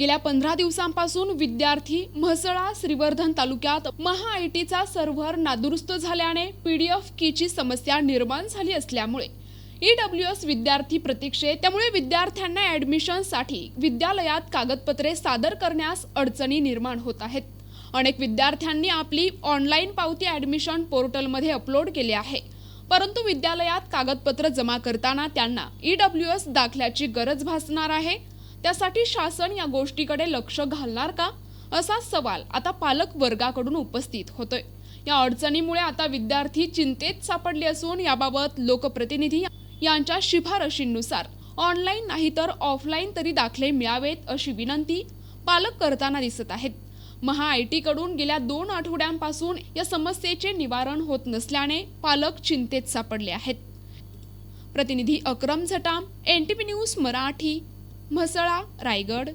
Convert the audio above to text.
गेल्या पंधरा दिवसांपासून विद्यार्थी म्हसळा श्रीवर्धन तालुक्यात महा आय टीचा सर्व्हर नादुरुस्त झाल्याने पीडीएफ कीची समस्या निर्माण झाली असल्यामुळे ई डब्ल्यू एस विद्यार्थी प्रतीक्षेत त्यामुळे विद्यार्थ्यांना ॲडमिशनसाठी विद्यालयात कागदपत्रे सादर करण्यास अडचणी निर्माण होत आहेत. अनेक विद्यार्थ्यांनी आपली ऑनलाईन पावती ॲडमिशन पोर्टलमध्ये अपलोड केली आहे. परंतु विद्यालयात कागदपत्र जमा करताना त्यांना ई डब्ल्यू एस दाखल्याची गरज भासणार आहे. त्यासाठी शासन या गोष्टीकडे लक्ष घालणार का? असा सवाल आता पालक वर्गाकडून उपस्थित होतोय. या अडचणीमुळे आता विद्यार्थी चिंतेत सापडले असून याबाबत लोकप्रतिनिधी यांच्या शिफारशींनुसार ऑनलाईन नाही तर ऑफलाईन तरी दाखले मिळावेत अशी विनंती पालक करताना दिसत आहेत. महा आय टीकडून गेल्या दोन आठवड्यांपासून या समस्येचे निवारण होत नसल्याने पालक चिंतेत सापडले आहेत. प्रतिनिधी Akram Zatam N T P news Marathi. Mhasla Raigad